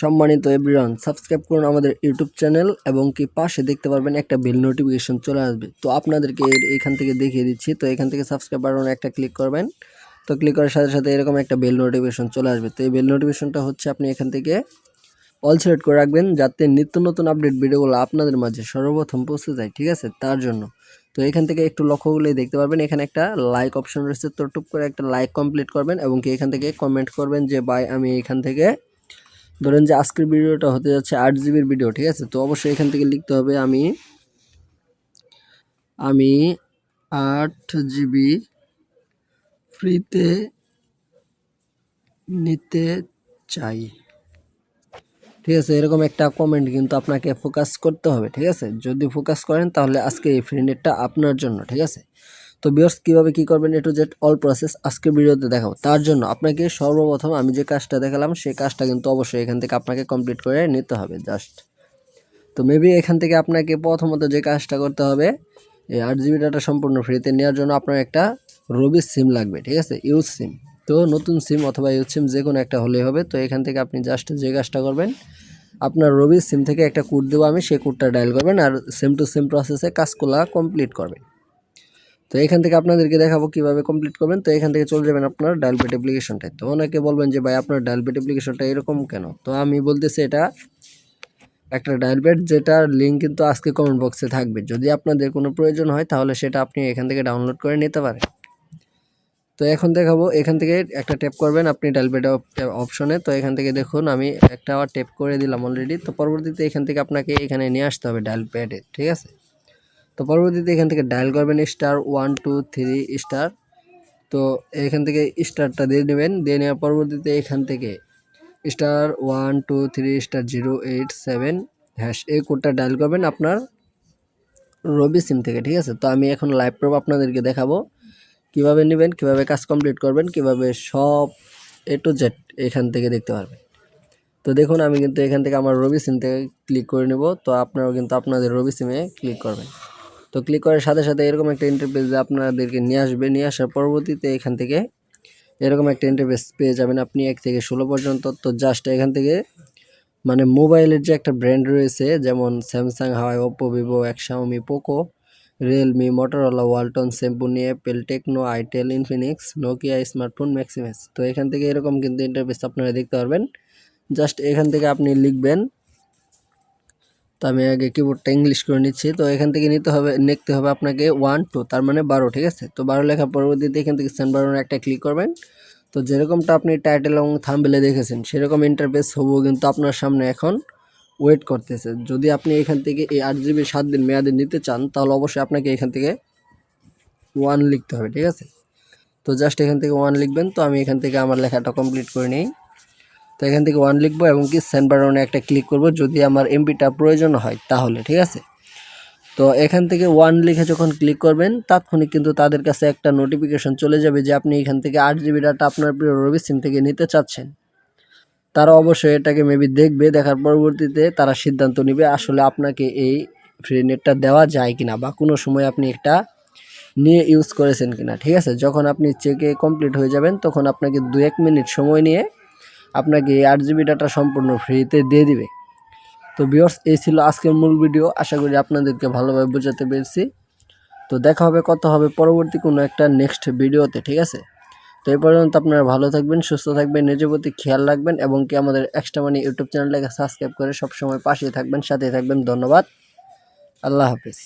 সম্মানিত everyone subscribe করুন আমাদের ইউটিউব চ্যানেল এবং কি পাশে দেখতে পারবেন একটা বেল নোটিফিকেশন চলে আসবে। তো আপনাদেরকে এখান থেকে দেখিয়ে দিচ্ছি। তো এখান থেকে সাবস্ক্রাইব বাটন একটা ক্লিক করবেন। তো ক্লিক করার সাথে সাথে এরকম একটা বেল নোটিফিকেশন চলে আসবে। তো এই বেল নোটিফিকেশনটা হচ্ছে আপনি এখান থেকে অল সিলেক্ট করে রাখবেন যাতে নিত্য নতুন আপডেট ভিডিওগুলো আপনাদের মাঝে সর্বপ্রথম পৌঁছে যায়, ঠিক আছে? তার জন্য। তো এখান থেকে একটু লক্ষ্য করলেই দেখতে পারবেন এখানে একটা লাইক অপশন রয়েছে। তো টুপ করে একটা লাইক কমপ্লিট করবেন এবং কি এখান থেকে কমেন্ট করবেন যে, ভাই, আমি এখান থেকে ধরেন যে আজকের ভিডিওটা হতে যাচ্ছে আট জিবির ভিডিও, ঠিক আছে? তো অবশ্যই এখান থেকে লিখতে হবে আমি আমি আট জিবি ফ্রিতে নিতে চাই। ঠিক আছে? এরকম একটা কমেন্ট কিন্তু আপনাকে ফোকাস করতে হবে, ঠিক আছে? যদি ফোকাস করেন তাহলে আজকে এই ফ্রি নেটটা আপনার জন্য, ঠিক আছে? তো বিয়ার্স কীভাবে কী করবেন A to Z all process আজকে ভিডিওতে দেখাবো। তার জন্য আপনাকে সর্বপ্রথম আমি যে কাজটা দেখালাম, সেই কাজটা কিন্তু অবশ্যই এখান থেকে আপনাকে কমপ্লিট করে নিতে হবে জাস্ট তো মেবি এখান থেকে আপনাকে প্রথমত যে কাজটা করতে হবে এই আট জিবি ডাটা সম্পূর্ণ ফ্রিতে নেওয়ার জন্য আপনার একটা রবি সিম লাগবে, ঠিক আছে? ইউজ সিম তো নতুন সিম অথবা ইউজ সিম যে কোনো একটা হলেই হবে, তো এখান থেকে আপনি জাস্ট যে কাজটা করবেন, আপনার রবি সিম থেকে একটা কোড দেবো আমি, সেই কোডটা ডায়াল করবেন আর সেম টু সেম প্রসেসে কাজগুলো কমপ্লিট করবেন। তো এখান থেকে আপনাদেরকে দেখাবো কীভাবে কমপ্লিট করবেন। তো এখান থেকে চলে যাবেন আপনার ডায়ালপেট অ্যাপ্লিকেশনটায় তো অনেকে বলবেন যে, ভাই, আপনার ডায়ালপেট অ্যাপ্লিকেশনটা এরকম কেন? তো আমি বলতেছি এটা একটা ডায়ালপেট যেটার লিঙ্ক কিন্তু আজকে কমেন্ট বক্সে থাকবে। যদি আপনাদের কোনো প্রয়োজন হয়, তাহলে সেটা আপনি এখান থেকে ডাউনলোড করে নিতে পারেন। তো এখন দেখাবো, এখান থেকে একটা ট্যাপ করবেন আপনি ডায়ালপেট অপশনে তো এখান থেকে দেখুন, আমি একটা ট্যাপ করে দিলাম অলরেডি তো পরবর্তীতে এখান থেকে আপনাকে এখানে নিয়ে আসতে হবে ডায়ালপ্যাডে ঠিক আছে? তো পরবর্তীতে এখান থেকে ডায়াল করবেন star one two three star তো এখান থেকে স্টারটা দিয়ে নেবেন। দিয়ে নেওয়ার পরবর্তীতে এখান থেকে star one two three star zero eight seven hash এই কোডটা ডায়াল করবেন আপনার রবি সিম থেকে, ঠিক আছে? তো আমি এখন লাইভ প্রুফ আপনাদেরকে দেখাবো। কীভাবে নেবেন, কীভাবে কাজ কমপ্লিট করবেন, কীভাবে সব এ টু জেড এখান থেকে দেখতে পারবেন। তো দেখুন, আমি কিন্তু এখান থেকে আমার রবি সিম থেকে ক্লিক করে নেব। তো আপনারাও কিন্তু আপনাদের রবি সিমে ক্লিক করবেন। তো ক্লিক করার সাথে সাথে এরকম একটা ইন্টারফেস আপনাদেরকে নিয়ে আসবে। নিয়ে আসার পরবর্তীতে এখান থেকে এরকম একটা ইন্টারফেস পেয়ে যাবেন আপনি এক থেকে ষোলো পর্যন্ত। তো জাস্ট এখান থেকে মানে মোবাইলের যে একটা ব্র্যান্ড রয়েছে, যেমন Samsung Huawei Oppo Vivo Xiaomi Poco Realme Motorola Walton Symphony Apple Tecno itel Infinix Nokia smartphone Maximus তো এখান থেকে এরকম কিন্তু ইন্টারফেস আপনারা দেখতে পারবেন। জাস্ট এখান থেকে আপনি লিখবেন তো আমি আগে কিবোর্ডটা ইংলিশ করে নিচ্ছি। তো এখান থেকে নিতে হবে লিখতে হবে আপনাকে ওয়ান টু তার মানে বারো, ঠিক আছে? তো বারো লেখার পরবর্তীতে এখান থেকে সেন্ড বারোর একটা ক্লিক করবেন। তো যেরকমটা আপনি টাইটেল এবং থাম্বেলে দেখেছেন, সেরকম ইন্টারফেস হব কিন্তু আপনার সামনে এখন ওয়েট করতেছে। যদি আপনি এখান থেকে এই আট জিবি সাত দিন মেয়াদে নিতে চান, তাহলে অবশ্যই আপনাকে এখান থেকে ওয়ান লিখতে হবে, ঠিক আছে? তো জাস্ট এখান থেকে ওয়ান লিখবেন। তো আমি এখান থেকে আমার লেখাটা কমপ্লিট করে নিই। তো এখান থেকে ওয়ান লিখব এবং কি সেন্ড বাটনে একটা ক্লিক করব। যদি আমার এমপিটা প্রয়োজন হয় তাহলে, ঠিক আছে? তো এখান থেকে ওয়ান লিখে যখন ক্লিক করবেন, তাৎক্ষণিক কিন্তু তাদের কাছে একটা নোটিফিকেশন চলে যাবে যে আপনি এখান থেকে আট জিবি ডাটা আপনার প্রিয় রবি সিম থেকে নিতে চাচ্ছেন। তারা অবশ্যই এটাকে মেবি দেখবে, দেখার পরবর্তীতে তারা সিদ্ধান্ত নেবে আসলে আপনাকে এই ফ্রি নেটটা দেওয়া যায় কিনা বা কোনো সময় আপনি একটা নিয়ে ইউজ করেছেন কিনা, ঠিক আছে? যখন আপনি চেকে কমপ্লিট হয়ে যাবেন, তখন আপনাকে দু এক মিনিট সময় নিয়ে আপনাকে আট জিবি ডাটা সম্পূর্ণ ফ্রিতে দিয়ে দিবে। তো বিয়র্স এই ছিল আজকের মূল ভিডিও। আশা করি আপনাদেরকে ভালোভাবে বোঝাতে পেরেছি। তো দেখা হবে কত হবে পরবর্তী কোনো একটা নেক্সট ভিডিওতে, ঠিক আছে? তো এই পর্যন্ত আপনারা ভালো থাকবেন, সুস্থ থাকবেন, নিজের প্রতি খেয়াল রাখবেন এবং কি আমাদের এক্সট্রা মানি ইউটিউব চ্যানেলটাকে সাবস্ক্রাইব করে সবসময় পাশে থাকবেন, সাথে থাকবেন। ধন্যবাদ। আল্লাহ হাফিজ।